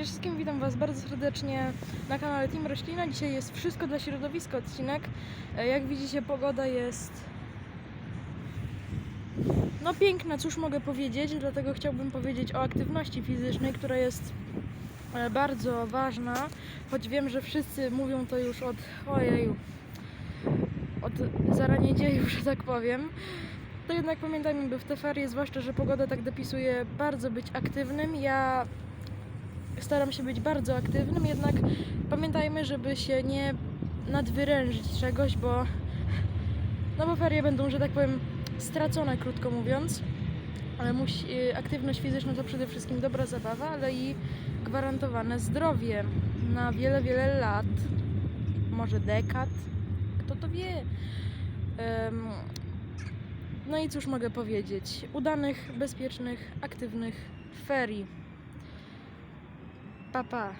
Cześć wszystkim, witam Was bardzo serdecznie na kanale Team Roślina. Dzisiaj jest Wszystko dla Środowiska odcinek. E, Jak widzicie, pogoda jest no piękna, cóż mogę powiedzieć, dlatego chciałbym powiedzieć o aktywności fizycznej, która jest e, bardzo ważna, choć wiem, że wszyscy mówią to już od ojeju, od zarania dziejów, że tak powiem. To jednak pamiętajmy, by w te ferie, zwłaszcza, że pogoda tak dopisuje, bardzo być aktywnym. Ja staram się być bardzo aktywnym, jednak pamiętajmy, żeby się nie nadwyrężyć czegoś, bo no bo ferie będą, że tak powiem, stracone, krótko mówiąc. Ale musi, aktywność fizyczna to przede wszystkim dobra zabawa, ale i gwarantowane zdrowie na wiele, wiele lat, może dekad, kto to wie. Em, no i cóż mogę powiedzieć? Udanych, bezpiecznych, aktywnych ferii. 爸爸